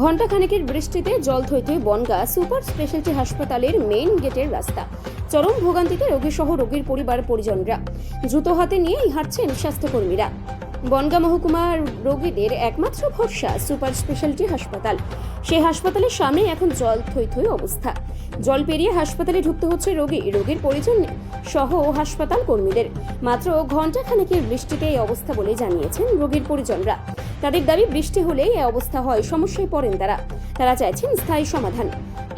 ঘণ্টা খানেকের বৃষ্টিতে জল থই থই বনগা সুপার স্পেশালিটি হাসপাতালের মেইন গেটের রাস্তা। চরম ভোগান্তিতে রোগীসহ রোগীর পরিবার, পরিজনরা। জুতো হাতে নিয়েই হাঁটছেন স্বাস্থ্যকর্মীরা। বনগা মহকুমার রোগীদের একমাত্র ভরসা সুপার স্পেশালিটি হাসপাতাল। সেই হাসপাতালের সামনে এখন জল থই থই অবস্থা। জল পেরিয়ে হাসপাতালে ঢুকতে হচ্ছে রোগী, রোগীর পরিজন সহ হাসপাতাল কর্মীদের। মাত্র ঘণ্টা খানেকের বৃষ্টিতে এই অবস্থা বলে জানিয়েছেন রোগীর পরিজনরা। তাদের দাবি বৃষ্টি হলেই এই অবস্থা হয়, সমস্যায় পড়েন তারা। তারা চাইছেন স্থায়ী সমাধান।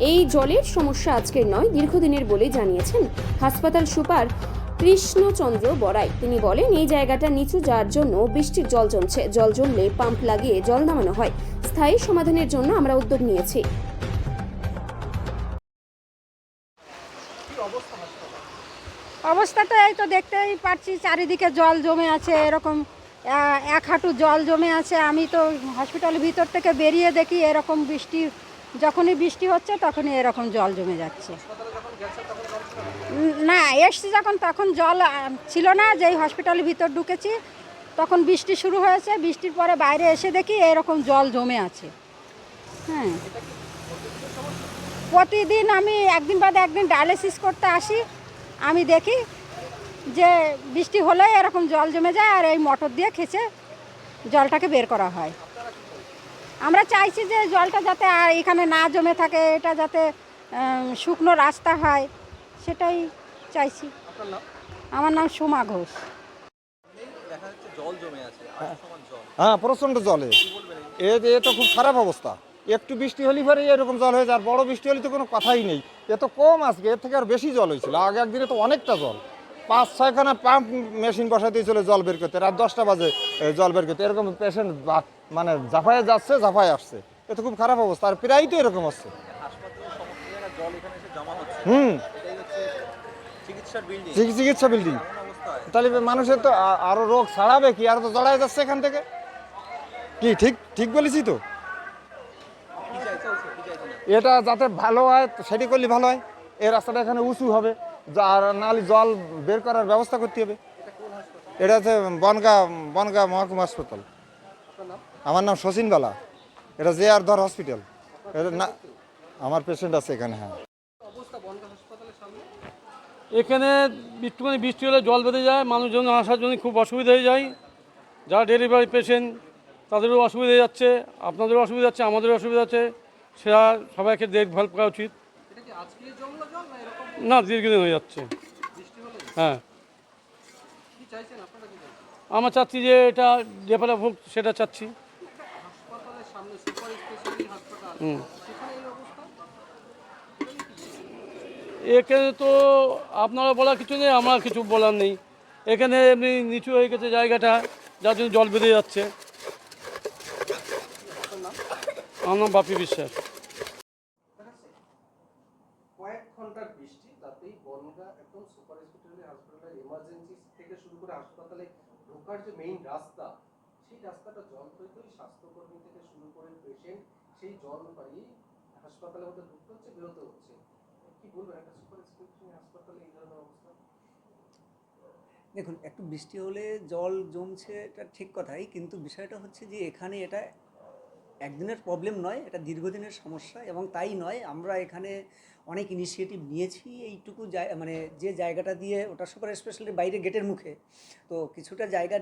এই জলের সমস্যা আজকের নয়, দীর্ঘদিনের বলে জানিয়েছেন হাসপাতাল সুপার কৃষ্ণচন্দ্র বড়াই। তিনি বলেন, এই জায়গাটা নিচু, যার জন্য বৃষ্টির জল জমছে। জল জমলে পাম্প লাগিয়ে জল নামানো হয়। স্থায়ী সমাধানের জন্য আমরা উদ্যোগ নিয়েছি। অবস্থাটা এই তো দেখতেই পাচ্ছি, চারিদিকে জল জমে আছে, এরকম এক হাঁটু জল জমে আছে, আমি তো হসপিটালের ভিতর থেকে বেরিয়ে দেখি এরকম বৃষ্টি, যখনই বৃষ্টি হচ্ছে তখনই এরকম জল জমে যাচ্ছে। না, এসছি যখন তখন জল ছিল না, যেই হসপিটালের ভিতর ঢুকেছি, তখন বৃষ্টি শুরু হয়েছে, বৃষ্টির পরে বাইরে এসে দেখি এরকম জল জমে আছে। হ্যাঁ। প্রতিদিন আমি একদিন বাদে একদিন ডায়ালিসিস করতে আসি, আমি দেখি যে বৃষ্টি হলে এরকম জল জমে যায় আর এই মোটর দিয়ে খেচে জলটাকে বের করা হয়। আমরা চাইছি যে জলটা যাতে আর এখানে না জমে থাকে এটা যাতে শুকনো রাস্তা হয় সেটাই চাইছি। আমার নাম সোমা ঘোষ। দেখা যাচ্ছে জল জমে আছে আধা সমান জল। হ্যাঁ প্রচণ্ড জলে। এ এ তো খুব খারাপ অবস্থা। একটু বৃষ্টি হলে পরে এরকম জল হয়ে যায় আর বড় বৃষ্টি হলে তো কোনো কথাই নেই। এ তো কম আজকে এর থেকে আর বেশি জল হয়েছিল। আগে একদিনে তো অনেকটা জল। পাঁচ ছয়খানা পাম্প মেশিন বসাই চলে জল বের করতে। রাত দশটা বাজে জল বের করতে। এরকম পেশেন্ট মানে জাফায় যাচ্ছে জাফায় আসছে। এ তো খুব খারাপ অবস্থা। আর প্রায়ই তো এরকম হচ্ছে। হুম। চিকিৎসা বিল্ডিং তাহলে মানুষের তো আরও রোগ ছাড়াবে কি? আর তো জড়ায় যাচ্ছে এখান থেকে। কি, ঠিক ঠিক বলেছি তো? এটা যাতে ভালো হয়, সেটি করলে ভালো হয়। এই রাস্তাটা এখানে উঁচু হবে। আর নাহলে জল বের করার ব্যবস্থা করতে হবে। এটা হচ্ছে বনগা বনগা মহকুমা হাসপাতাল। আমার নাম শচীন বালা। এটা জে আর ধর হসপিটাল এটা না আমার পেশেন্ট আছে এখানে হ্যাঁ। এখানে একটুখানি বৃষ্টি হলে জল বেঁধে যায় মানুষজন আসার জন্য খুব অসুবিধা হয়ে যায়। যারা ডেলিভারি পেশেন্ট তাদেরও অসুবিধা হয়ে যাচ্ছে আপনাদেরও অসুবিধা হচ্ছে আমাদেরও অসুবিধা হচ্ছে। সেটা সবাইকে দেখভাল করা উচিত। না, দীর্ঘদিন হয়ে যাচ্ছে। হ্যাঁ। আমরা চাচ্ছি যে এটা ডেভেলপ হোক, সেটা চাচ্ছি। এখানে তো আপনারা বলার কিছু নেই, আমার কিছু বলার নেই। এখানে এমনি নিচু হয়ে গেছে জায়গাটা, যার জন্য জল বেঁধে যাচ্ছে। আমার নাম বাপি বিশ্বাস কয়েক ঘণ্টার বৃষ্টি তাতেই বনগা একদম সুপার স্পেশালিটি হাসপাতালের এমার্জেন্সি থেকে শুরু করে হাসপাতালে ঢোকার যে মেইন রাস্তা, সেই রাস্তাটা জল হইতেই স্বাস্থ্যকর্মী থেকে শুরু করে পেশেন্ট সেই জল পাড়িয়ে হাসপাতালের মধ্যে ঢুকতে হচ্ছে, বেরোতে হচ্ছে। কি বলবেন একটা সুপার স্পেশালিটি হাসপাতালে এই ধরনের অবস্থা? দেখুন, একটু বৃষ্টি হলে জল জমছে, এটা ঠিক কথাই, কিন্তু বিষয়টা হচ্ছে যে এখানে এটা একদিনের প্রবলেম নয়, এটা দীর্ঘদিনের সমস্যা এবং তাই নয়, আমরা এখানে অনেক ইনিশিয়েটিভ নিয়েছি, এইটুকু জায় মানে যে জায়গাটা দিয়ে ওটা সুপার স্পেশালি বাইরে গেটের মুখে। তো কিছুটা জায়গা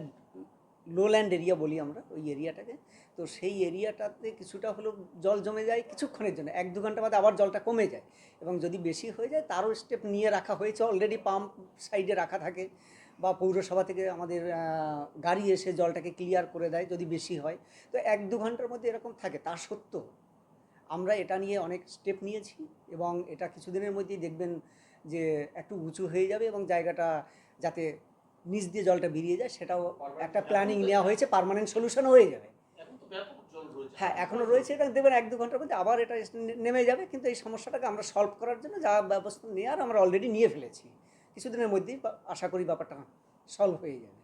লোল্যান্ড এরিয়া বলি আমরা, ওই এরিয়াটাকে তো সেই এরিয়াটাতে কিছুটা হলেও জল জমে যায় কিছুক্ষণের জন্য। এক দু ঘণ্টা বাদে আবার জলটা কমে যায় এবং যদি বেশি হয়ে যায় তারও স্টেপ নিয়ে রাখা হয়েছে অলরেডি পাম্প সাইডে রাখা থাকে বা পৌরসভা থেকে আমাদের গাড়ি এসে জলটাকে ক্লিয়ার করে দেয় যদি বেশি হয়। তো এক দু ঘণ্টার মধ্যে এরকম থাকে, তা সত্ত্বেও আমরা এটা নিয়ে অনেক স্টেপ নিয়েছি এবং এটা কিছুদিনের মধ্যেই দেখবেন যে একটু উঁচু হয়ে যাবে এবং জায়গাটা যাতে নিচ দিয়ে জলটা বেরিয়ে যায় সেটাও একটা প্ল্যানিং নেওয়া হয়েছে পার্মানেন্ট সলিউশন হয়ে যাবে। হ্যাঁ এখনও রয়েছে এটা দেখবেন এক দু ঘণ্টার মধ্যে আবার এটা নেমে যাবে কিন্তু এই সমস্যাটাকে আমরা সলভ করার জন্য যা ব্যবস্থা নেওয়ার আমরা অলরেডি নিয়ে ফেলেছি। কিছুদিনের মধ্যেই আশা করি ব্যাপারটা সলভ হয়ে যাবে।